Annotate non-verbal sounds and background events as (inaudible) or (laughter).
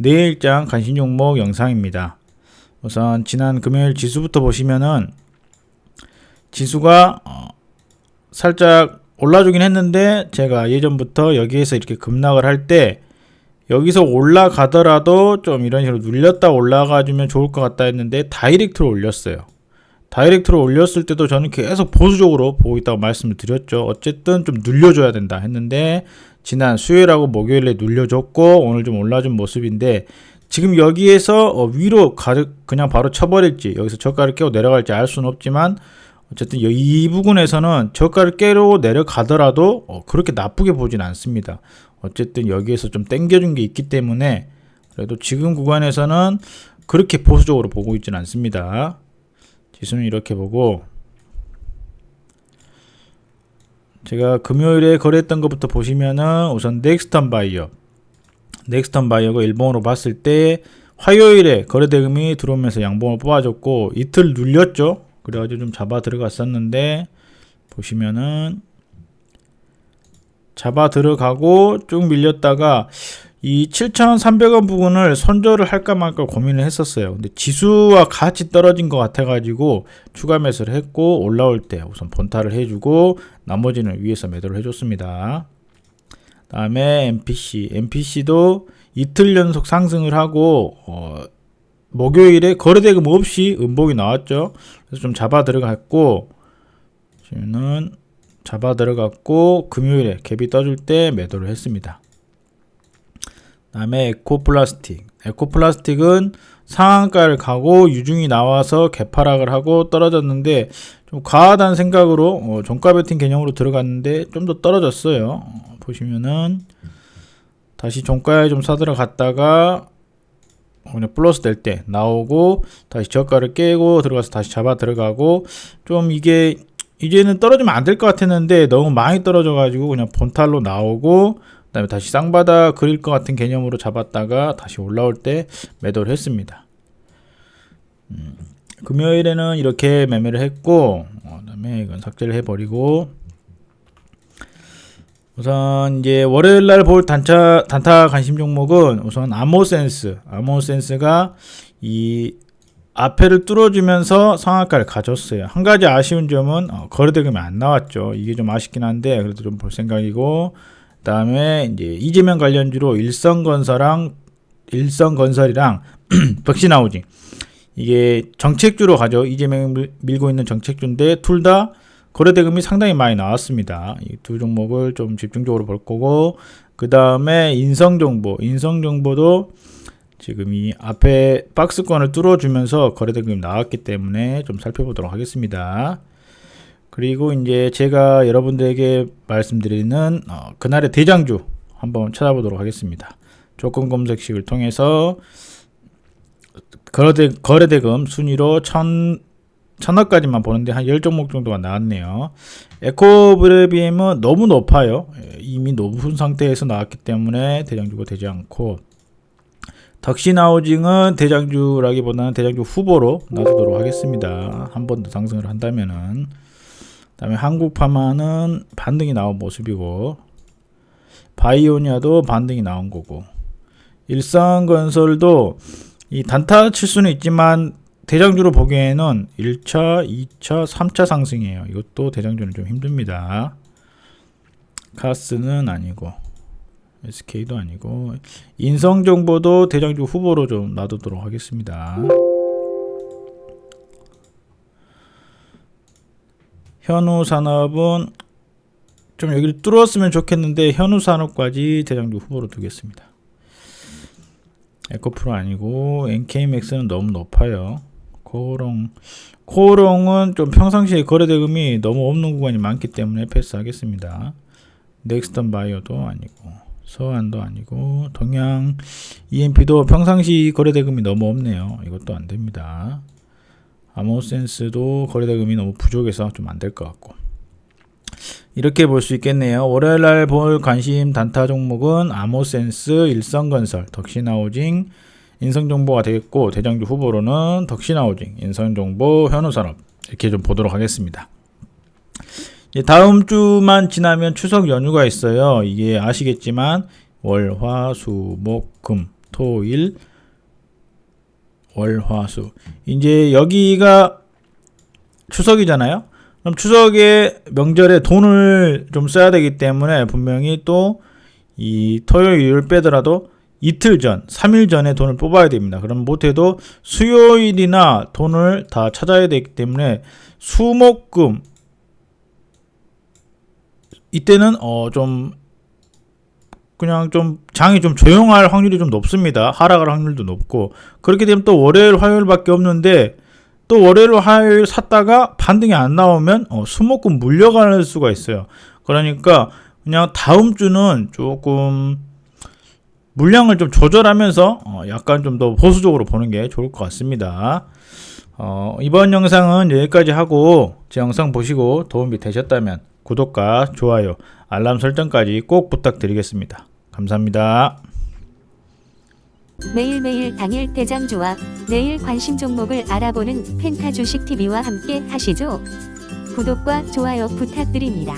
내일장 관심 종목 영상입니다. 우선 지난 금요일 지수부터 보시면은 지수가 어, 살짝 올라주긴 했는데 제가 예전부터 여기에서 이렇게 급락을 할 때 여기서 올라가더라도 좀 이런 식으로 눌렸다 올라가 주면 좋을 것 같다 했는데 다이렉트로 올렸어요. 다이렉트로 올렸을 때도 저는 계속 보수적으로 보고 있다고 말씀을 드렸죠. 어쨌든 좀 눌려줘야 된다 했는데 지난 수요일하고 목요일에 눌려줬고 오늘 좀 올라준 모습인데 지금 여기에서 어, 위로 가 그냥 바로 쳐버릴지 여기서 저가를 깨고 내려갈지 알 수는 없지만 어쨌든 여- 이 부분에서는 저가를 깨고 내려가더라도 어, 그렇게 나쁘게 보진 않습니다. 어쨌든 여기에서 좀 땡겨준 게 있기 때문에 그래도 지금 구간에서는 그렇게 보수적으로 보고 있지는 않습니다. 지수는 이렇게 보고 제가 금요일에 거래했던 것부터 보시면은 우선 넥스턴 바이어 넥스턴 바이어가 일본으로 봤을 때 화요일에 거래 대금이 들어오면서 양봉을 뽑아줬고 이틀 눌렸죠. 그래가지고 좀 잡아 들어갔었는데 보시면은 잡아 들어가고 쭉 밀렸다가 이 7,300원 부분을 손절을 할까 말까 고민을 했었어요. 근데 지수와 같이 떨어진 것 같아가지고 추가 매수를 했고 올라올 때 우선 본타를 해주고 나머지는 위에서 매도를 해줬습니다. 다음에 MPC, MPC도 이틀 연속 상승을 하고 어, 목요일에 거래대금 없이 음봉이 나왔죠. 그래서 좀 잡아 들어갔고 지금은 잡아 들어갔고 금요일에 갭이 떠줄 때 매도를 했습니다. 다음에 에코플라스틱. 에코플라스틱은 상한가를 가고 유중이 나와서 개파락을 하고 떨어졌는데 좀 과하다는 생각으로 어, 종가 베팅 개념으로 들어갔는데 좀 더 떨어졌어요. 어, 보시면은 다시 종가에 좀 사들어 갔다가 그냥 플러스 될 때 나오고 다시 저가를 깨고 들어가서 다시 잡아 들어가고 좀 이게 이제는 떨어지면 안 될 것 같았는데 너무 많이 떨어져 가지고 그냥 본탈로 나오고 그 다음에 다시 쌍바닥 그릴 것 같은 개념으로 잡았다가 다시 올라올 때 매도를 했습니다. 음, 금요일에는 이렇게 매매를 했고 어, 그 다음에 이건 삭제를 해버리고 우선 이제 월요일 날 볼 단타 단타 관심 종목은 우선 아모센스 아모센스가 이 앞에를 뚫어주면서 상한가를 가졌어요. 한 가지 아쉬운 점은 어, 거래대금이 안 나왔죠. 이게 좀 아쉽긴 한데 그래도 좀 볼 생각이고 그다음에 이제 이재명 관련주로 일성건설랑 일성건설이랑 벽신하우징 (clears throat) 이게 정책주로 가죠. 이재명 밀- 밀고 있는 정책주인데 둘 다 거래대금이 상당히 많이 나왔습니다. 이 두 종목을 좀 집중적으로 볼 거고 그 다음에 인성정보 인성정보도 지금 이 앞에 박스권을 뚫어주면서 거래대금이 나왔기 때문에 좀 살펴보도록 하겠습니다. 그리고 이제 제가 여러분들에게 말씀드리는 어, 그날의 대장주 한번 찾아보도록 하겠습니다. 조건 검색식을 통해서 거래대, 거래대금 순위로 천, 천억까지만 보는데 한 10종목 정도가 나왔네요. 에코브레 비엠은 너무 높아요. 예, 이미 높은 상태에서 나왔기 때문에 대장주가 되지 않고 덕시나우징은 대장주라기보다는 대장주 후보로 놔두도록 하겠습니다. 한 번 더 상승을 한다면은 그 다음에 한국파마는 반등이 나온 모습이고 바이오니아도 반등이 나온 거고 일상건설도 이 단타 칠 수는 있지만 대장주로 보기에는 1차, 2차, 3차 상승이에요. 이것도 대장주는 좀 힘듭니다. 카스는 아니고 SK도 아니고 인성정보도 대장주 후보로 좀 놔두도록 하겠습니다. 현우 산업은 좀 여기를 뚫었으면 좋겠는데 현우 산업까지 대장주 후보로 두겠습니다. 에코프로 아니고 NK맥스는 너무 높아요. 코롱 코롱은 좀 평상시에 거래대금이 너무 없는 구간이 많기 때문에 패스하겠습니다. 넥스턴 바이오도 아니고 서한도 아니고 동양 EMP도 평상시 거래대금이 너무 없네요. 이것도 안 됩니다. 아모센스도 거래대금이 너무 부족해서 좀 안 될 것 같고 이렇게 볼 수 있겠네요. 월요일날 볼 관심 단타 종목은 아모센스, 일성건설, 덕신하우징, 인성정보가 되겠고 대장주 후보로는 덕신하우징, 인성정보, 현우산업 이렇게 좀 보도록 하겠습니다. 다음 주만 지나면 추석 연휴가 있어요. 이게 아시겠지만 월, 화, 수, 목, 금, 토, 일, 월, 화, 수. 이제 여기가 추석이잖아요. 그럼 추석에 명절에 돈을 좀 써야 되기 때문에 분명히 또 이 토요일, 일요일 빼더라도 이틀 전, 3일 전에 돈을 뽑아야 됩니다. 그럼 못해도 수요일이나 돈을 다 찾아야 되기 때문에 수목금 이때는 어 좀 그냥 좀 장이 좀 조용할 확률이 좀 높습니다. 하락할 확률도 높고 그렇게 되면 또 월요일, 화요일밖에 없는데 또 월요일, 화요일 샀다가 반등이 안 나오면 어, 수목금 물려갈 수가 있어요. 그러니까 그냥 다음 주는 조금 물량을 좀 조절하면서 어, 약간 좀 더 보수적으로 보는 게 좋을 것 같습니다. 어, 이번 영상은 여기까지 하고 제 영상 보시고 도움이 되셨다면 구독과 좋아요, 알람 설정까지 꼭 부탁드리겠습니다. 감사합니다. 매일매일 당일 대장 조합, 내일 관심 종목을 알아보는 펜타 주식 TV와 함께 하시죠. 구독과 좋아요 부탁드립니다.